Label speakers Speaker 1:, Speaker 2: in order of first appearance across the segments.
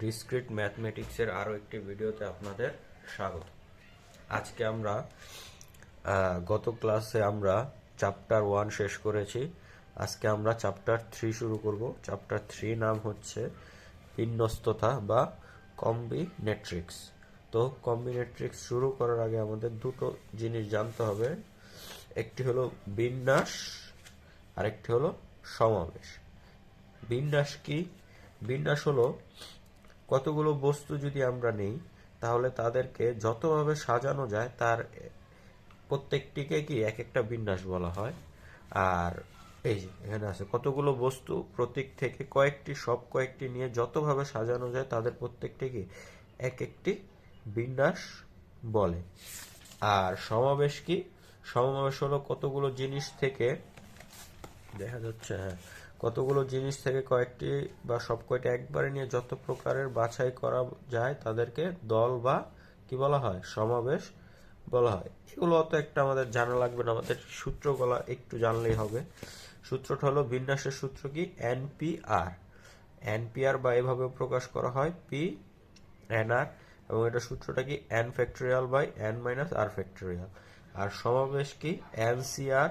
Speaker 1: Discrete ম্যাথমেটিক্সের আরও একটি ভিডিওতে আপনাদের স্বাগত। আজকে আমরা গত ক্লাসে আমরা চ্যাপ্টার ওয়ান শেষ করেছি। আজকে আমরা চ্যাপ্টার থ্রি শুরু করব। চ্যাপ্টার থ্রি নাম হচ্ছে বিন্যস্ততা বা কম্বিনেট্রিক্স। তো কম্বিনেট্রিক্স শুরু করার আগে আমাদের দুটো জিনিস জানতে হবে। একটি হলো বিন্যাস, আরেকটি হলো সমাবেশ। বিন্যাস কি? বিন্যাস হলো কতগুলো বস্তু যদি আমরা নেই, তাহলে তাদেরকে যতভাবে সাজানো যায়, তার প্রত্যেকটিকে কি এক একটা বিন্যাস বলা হয়? আর এই যে, এখানে আছে কতগুলো বস্তু, প্রতীক থেকে কয়েকটি, সব কয়েকটি নিয়ে যতভাবে সাজানো যায়, তাদের প্রত্যেকটি কি এক একটি বিন্যাস বলে। আর সমাবেশ কি? সমাবেশ হলো কতগুলো জিনিস থেকে, দেখা যাচ্ছে হ্যাঁ কতগুলো জিনিস থেকে কয়েকটি বা সব কয়টি একবারে নিয়ে যত প্রকারের বাছাই করা যায় তাদেরকে দল বা কি বলা হয়, সমাবেশ বলা হয়। এগুলো অত একটা আমাদের জানা লাগবে না, আমাদের সূত্রগুলা একটু জানলেই হবে। সূত্রটা হলো বিন্যাসের সূত্র কি? এনপিআর। এনপিআর বা এভাবে প্রকাশ করা হয়, পি এনআর এবং এটা সূত্রটা কি? N factorial by N minus R factorial. আর সমাবেশ কি? এনসিআর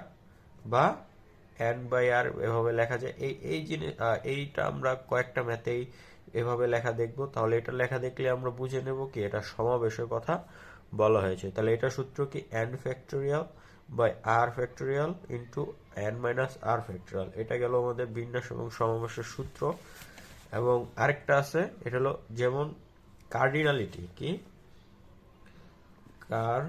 Speaker 1: বা এন বাই আর এভাবে লেখা যায়। এই এই জিনিস এইটা আমরা কয়েকটা ম্যাথেই এভাবে লেখা দেখব। তাহলে এটা লেখা দেখলে আমরা বুঝে নেব কি এটা সমাবেশের কথা বলা হয়েছে। তাহলে এটা সূত্র কি? N factorial by R factorial into N minus R factorial এটা গেল আমাদের বিন্যাস এবং সমাবেশের সূত্র। এবং আরেকটা আছে, এটা হলো যেমন কার্ডিনালিটি কি? কার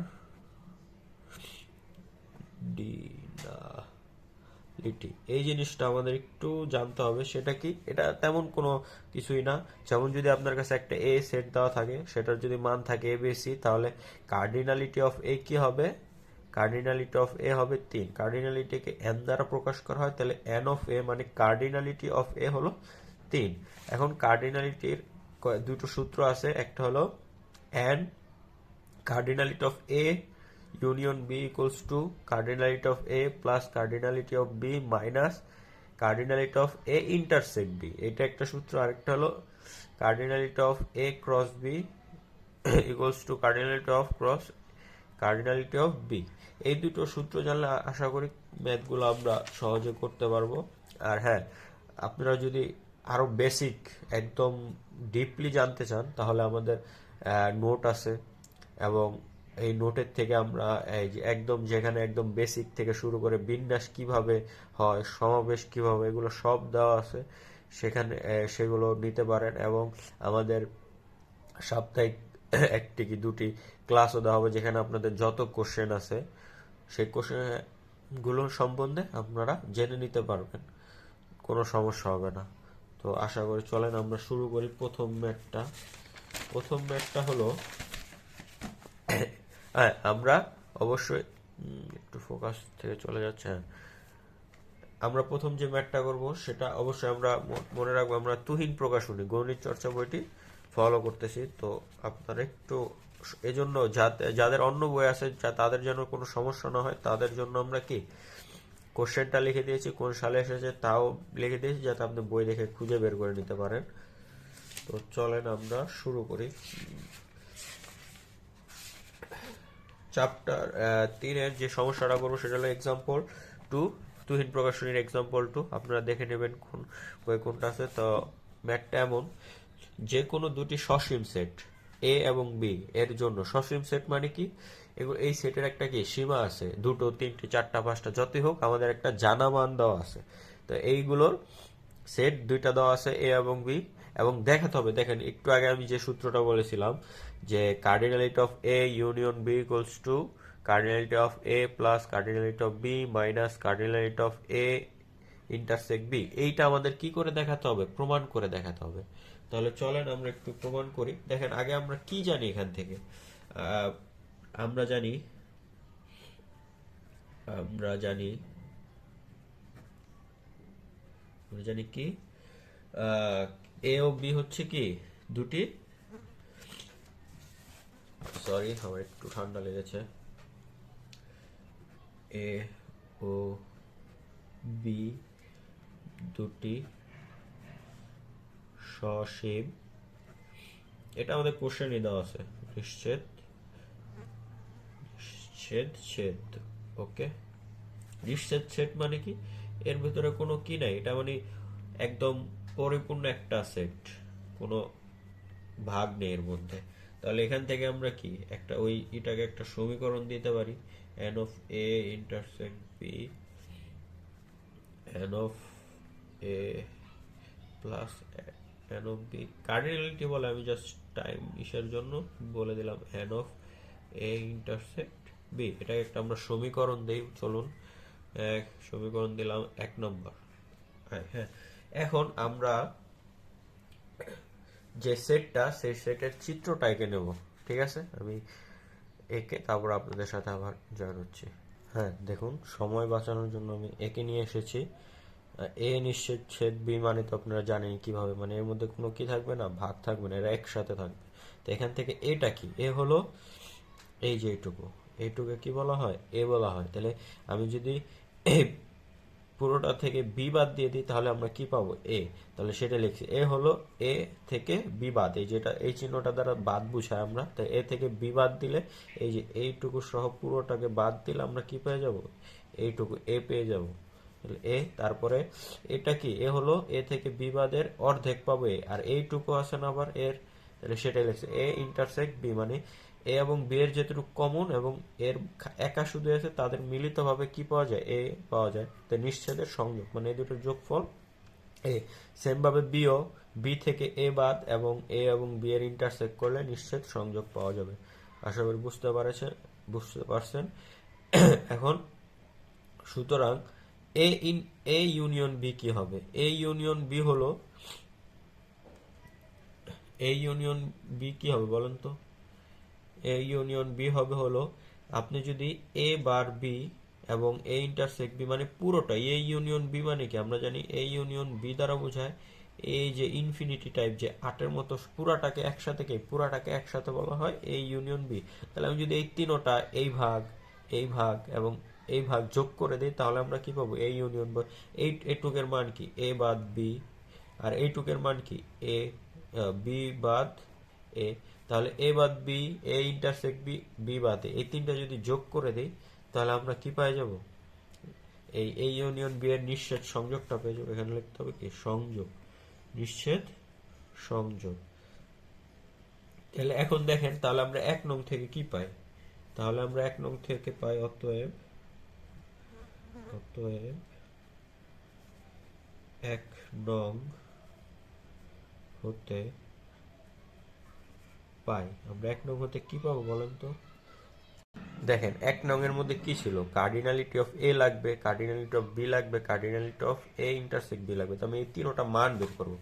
Speaker 1: ডিনালিটি এই জিনিসটা আমাদের একটু জানতে হবে, সেটা কি? এটা তেমন কোনো কিছুই না। যেমন যদি আপনার কাছে একটা এ সেট দেওয়া থাকে, সেটার যদি মান থাকে এ বেসি তাহলে কার্ডিনালিটি অফ এ কি হবে? কার্ডিনালিটি অফ এ হবে তিন। কার্ডিনালিটিকে এন দ্বারা প্রকাশ করা হয়, তাহলে এন অফ এ মানে কার্ডিনালিটি অফ এ হলো তিন। এখন কার্ডিনালিটির দুটো সূত্র আছে, একটা হলো N cardinality of A union B equals to cardinality of A plus cardinality of B minus cardinality of A intersect B এটা একটা সূত্র আরেকটা হলো cardinality of A cross B equals to cardinality of cross cardinality of B এই দুটো সূত্র জানলে আশা করি ম্যাথগুলো আমরা সহজে করতে পারব আর হ্যাঁ আপনারা যদি আরও বেসিক একদম ডিপলি জানতে চান তাহলে আমাদের নোট আছে এবং এই নোটের থেকে আমরা, এই যে একদম যেখানে একদম বেসিক থেকে শুরু করে বিন্যাস কীভাবে হয়, সমাবেশ কীভাবে, এগুলো সব দেওয়া আছে। সেখানে সেগুলো নিতে পারেন এবং আমাদের সাপ্তাহিক একটি কি দুটি ক্লাসও দেওয়া হবে যেখানে আপনাদের যত কোশ্চেন আছে, সেই কোশ্চেনগুলো সম্বন্ধে আপনারা জেনে নিতে পারবেন। কোনো সমস্যা হবে না। তো আশা করি চলেন আমরা শুরু করি প্রথম ম্যাথটা প্রথম ম্যাথটা হলো হ্যাঁ আমরা অবশ্যই একটু ফোকাস থেকে চলে যাচ্ছে হ্যাঁ। আমরা প্রথম যে ম্যাথটা করব, সেটা অবশ্যই আমরা মনে রাখব, আমরা তুহিন প্রকাশনী গণিত চর্চা বইটি ফলো করতেছি। তো আপনারা একটু এজন্য যাদের অন্য বই আছে, যা তাদের যেন কোনো সমস্যা না হয়, তাদের জন্য আমরা কি, কোশ্চেনটা লিখে দিয়েছি, কোন সালে এসেছে তাও লিখে দিয়েছি, যাতে আপনি বই দেখে খুঁজে বের করে নিতে পারেন। তো চলেন আমরা শুরু করি। চ্যাপ্টার তিনের যে সমস্যাটা করব সেটা হলো এক্সাম্পল টু তুহিন প্রকাশনীর এক্সাম্পল টু আপনারা দেখে নেবেন কোন বই কোনটা আছে। তো ম্যাথটা এমন যে কোনো দুটি সসীম সেট এ এবং বি এর জন্য সসীম সেট মানে কি? এগুলো, এই সেটের একটা কি, সীমা আছে। দুটো, তিনটে, চারটা, পাঁচটা, যতই হোক, আমাদের একটা জানা মান দেওয়া আছে। তো এইগুলোর সেট দুইটা দেওয়া আছে এ এবং বি এবং দেখাতে হবে, দেখেন, একটু আগে আমি যে সূত্রটা বলেছিলাম যে cardinality of A union B equals to cardinality of A plus cardinality of B minus cardinality of A intersect B এইটা আমাদের কি করে দেখাতে হবে? প্রমাণ করে দেখাতে হবে। তাহলে চলেন আমরা একটু প্রমাণ করি। দেখেন, আগে আমরা কি জানি এখান থেকে? আমরা জানি আমরা জানি আমরা জানি কি? এ ও বি হচ্ছে কি? দুটি? সরি আমার একটু ঠান্ডা লেগেছে। এ ও বি দুটি সসীম। এটা আমাদের কোশ্চেনই দেওয়া আছে। নিশ্চেদ ছেদ ছেদ। ওকে। নিশ্চেদ ছেদ মানে কি? এর ভিতরে কোনো কি নাই। এটা মানে একদম পরিপূর্ণ একটা সেট কোনো ভাগ নেই এর মধ্যে। তাহলে এখান থেকে আমরা কি? একটা ওই এটাকে একটা সমীকরণ দিতে পারি। N of A intersect B N of A plus N of B cardinality বলে আমি জাস্ট টাইম ইসের জন্য বলে দিলাম N of A intersect B এটাকে একটা আমরা সমীকরণ দেই, চলুন। এক, সমীকরণ দিলাম এক নম্বর। হ্যাঁ হ্যাঁ। এখন আমরা যে সেটটা সেই সেটের চিত্রটা এঁকে নেব, ঠিক আছে? আমি এঁকে তারপর আপনাদের সাথে আবার জয়েন হচ্ছি। হ্যাঁ দেখুন, সময় বাঁচানোর জন্য আমি এঁকে নিয়ে এসেছি। এ নিশ্চিত ছেদ বি মানে তো আপনারা জানেন কীভাবে মানে এর মধ্যে কোনো কি থাকবে না, ভাগ থাকবে না, এরা একসাথে থাকবে। তো এখান থেকে এটা কি? এ হলো এই যে এইটুকু। এইটুকু কি বলা হয়? এ বলা হয়। তাহলে আমি যদি পুরোটা থেকে বি বাদ দিয়ে দিই, তাহলে আমরা কি পাবো? এ তাহলে সেটা লিখছি। এ হলো এ থেকে বি বাদ। এই যেটা, এই চিহ্নটা দ্বারা বাদ বুঝাই আমরা। তাই এ থেকে বি বাদ দিলে, এই যে এইটুকু সহ পুরোটাকে বাদ দিলে আমরা কি পেয়ে যাব? এইটুকু এ পেয়ে যাব। এ তারপরে এটা কি? এ হলো এ থেকে বি বাদের অর্ধেক পাবো এ আর এইটুকু আছে না আবার এর? সেটাই লিখছে। এ ইন্টারসেক্ট বি মানে এ এবং বি এর যেটুকু কমন এবং এর একা শুধু আছে, তাদের মিলিতভাবে কি পাওয়া যায়? এ পাওয়া যায়। তো নিশ্চেদের সংযোগ মানে এই দুটোর যোগফল এ সেম ভাবে বিও বি থেকে এ বাদ এবং এ এবং বি এর ইন্টারসেক্ট করলে নিশ্চিত সংযোগ পাওয়া যাবে। আশা করি বুঝতে পারছে, বুঝতে পারছেন। এখন সুতরাং A in A union B কি হবে? এ ইউনিয়ন বি হলো এ ইউনিয়ন বি কি হবে বলেন তো? ইউনিয়ন বি হবে হলো, আপনি যদি এ বার বি এবং এ ইন্টারসেক্ট বি মানে পুরোটা এ ইউনিয়ন বি মানে কি? আমরা জানি এ ইউনিয়ন বি দ্বারা বোঝায় এই যে ইনফিনিটি টাইপ যে আটের মতো পুরাটাকে একসাথে কে? পুরাটাকে একসাথে বলা হয় এ ইউনিয়ন বি তাহলে আমি যদি এই তিনোটা এই ভাগ এই ভাগ এবং এই ভাগ যোগ করে দিই, তাহলে আমরা কি পাবো? এই ইউনিয়ন এই এইটুকের মান কি? এ বাদ বি আর এইটুকের মান কি? এ বি বাদ এ তাহলে এ বাদ B A intersect B B বাদ। এ এই তিনটা যদি যোগ করে দিই, তাহলে আমরা কি পাই যাব? এই এই ইউনিয়ন বি এর নিশ্চেদ সংযোগটা পেয়ে যাব। এখানে লিখতে হবে কি? সংযোগ। নিশ্চেদ সংযোগ। তাহলে এখন দেখেন, তাহলে আমরা এক নং থেকে কি পাই? তাহলে আমরা এক নং থেকে পাই অতএব অতএব এক নং হতে পাই। আমরা এক নং হতে কি পাবো বলেন তো? দেখেন, এক নং এর মধ্যে কি ছিল? কার্ডিনালিটি অফ এ লাগবে কার্ডিনালিটি অফ বি লাগবে cardinality of A intersect B লাগবে। তো আমি এই তিনটা মান বের করব।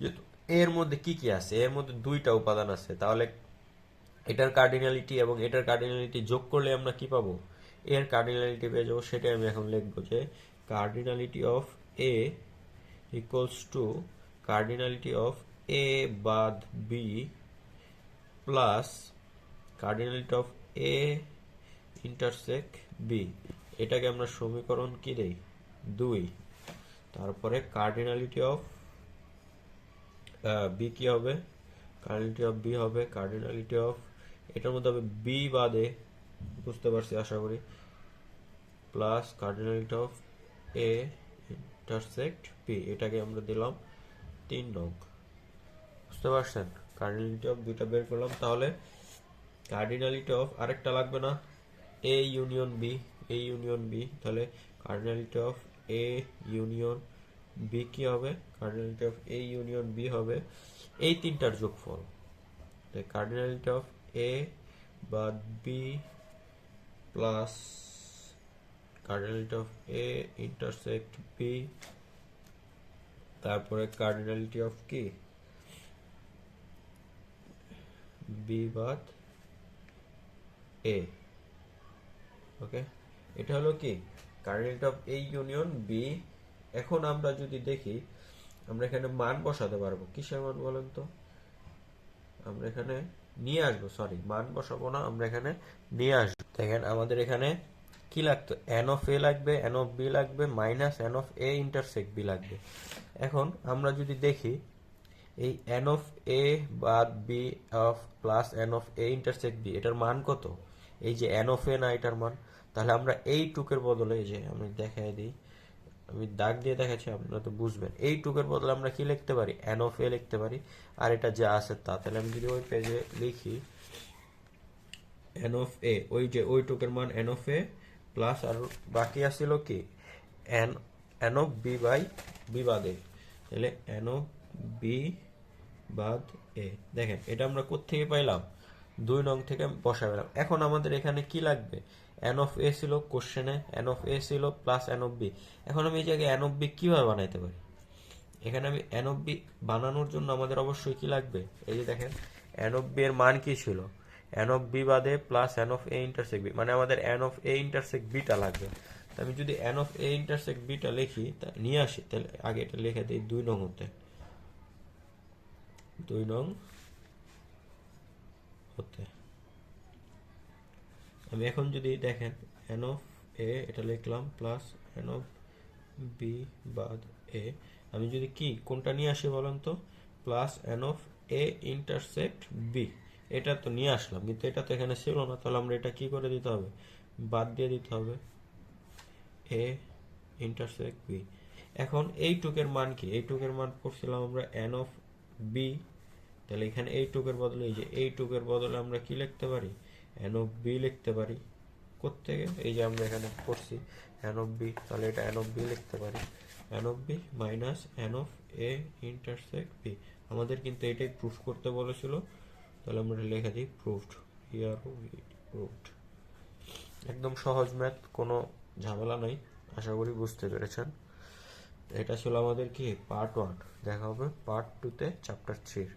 Speaker 1: যেহেতু এর মধ্যে কি কি আছে? এর মধ্যে দুইটা উপাদান আছে। তাহলে এটার কার্ডিনালিটি এবং এটার কার্ডিনালিটি যোগ করলে আমরা কি পাবো? এর কার্ডিনালিটি পেয়ে যাব, সেটাই আমি এখন লিখব যে cardinality of A equals to cardinality of A বাদ B plus cardinality of A intersect B. এটাকে আমরা সমীকরণ কি দেই? দুই। তারপরে কার্ডিনালিটি অফ বি কি হবে? কার্ডিনালিটি অফ বি হবে কার্ডিনালিটি অফ, এটার মধ্যে হবে বি বাদে, বুঝতে পারছি, আশা করি, plus cardinality of A intersect B. এটাকে আমরা দিলাম তিন নং। বুঝতে পারছেন? কার্ডিনালিটি অফ দুইটা বের করলাম, তাহলে কার্ডিনালিটি অফ আরেকটা লাগবে না A union B A union B তাহলে cardinality of A union B কি হবে? Cardinality of A union B হবে এই তিনটার যোগফল। কার্ডিনালিটি অফ এ বা B plus cardinality of A intersect B তারপরে কার্ডিনালিটি অফ কি? বি বাদ এ। ওকে? এটা হলো কি? Cardinality of A union B এখন আমরা যদি দেখি, আমরা এখানে মান বসাতে পারব। কিসের মান বলেন তো? আমরা এখানে নিয়ে আসব সরি মান বসাবো না, আমরা এখানে নিয়ে আসব। দেখেন, আমাদের এখানে কি লাগতো? এন অফ এ লাগবে এন অফ বি লাগবে minus N of A intersect B লাগবে। এখন আমরা যদি দেখি এই এন অফ এ বাদ B of plus N of A intersect B এটার মান কত? এই যে এন অফ এ না এটার মান, তাহলে আমরা এই টুকের বদলে যে আমি দেখাই দিই, আমি দাগ দিয়ে দেখাচ্ছি, আপনারা তো বুঝবেন। এই টুকের বদলে আমরা কি লিখতে পারি? এন অফ এ লিখতে পারি। আর এটা যা আছে তা, তাহলে আমি যদি ওই পেজে লিখি এন অফ এ ওই যে ওই টুকের মান এন অফ এ প্লাস আর বাকি আসছিল কি? N N of B by B বাদ। তাহলে এন অফ বি বাদ এ দেখেন এটা আমরা কোত্থেকে পাইলাম দুই নং থেকে বসা পেলাম এখন আমাদের এখানে কি লাগবে এন অফ এ ছিল কোশ্চেনে এন অফ এ ছিল প্লাস এন অফ বি এখন আমি এই জায়গায় এন অফ বি কীভাবে বানাইতে পারি এখানে আমি এন অফ বি বানানোর জন্য আমাদের অবশ্যই কি লাগবে এই যে দেখেন এন অফ বি এর মান কি ছিল এন অফ বি বাদে plus N of A intersect B মানে আমাদের এন অফ এ ইন্টারসেক বিটা লাগবে তা আমি যদি এন অফ এ ইন্টারসেক বিটা লিখি তা নিয়ে আসি তাহলে আগে এটা লিখে দিই দুই নং হতে দুই নং হতে। আমি এখন যদি দেখেন এন অফ এ এটা লিখলাম প্লাস এন অফ বি বাদ এ আমি যদি কি, কোনটা নিয়ে আসি বলেন তো? Plus N of A intersect B এটা তো নিয়ে আসলাম, কিন্তু এটা তো এখানে ছিল না, তাহলে আমরা এটা কি করে দিতে হবে? বাদ দিয়ে দিতে হবে। এ ইন্টারসেক্ট বি এখন এই টুকের মান কি? এই টুকের মান করছিলাম আমরা এন অফ বি তাহলে এখানে এই টুকের বদলে এই যে এই টুকের বদলে আমরা কি লিখতে পারি? এন অফ বি লিখতে পারি। কোত্থেকে? এই যে আমরা এখানে করছি এন অফ বি তাহলে এটা এন বি লিখতে পারি। N of B minus N of A intersect B আমাদের কিন্তু এটাই প্রুফ করতে বলেছিল। তাহলে আমরা এটা লিখে দিই প্রুফড হিয়ার প্রুফড একদম সহজ ম্যাথ কোনো ঝামেলা নাই। আশা করি বুঝতে পেরেছেন। এটা ছিল আমাদের কি? পার্ট ওয়ান দেখা হবে পার্ট টুতে চ্যাপ্টার থ্রির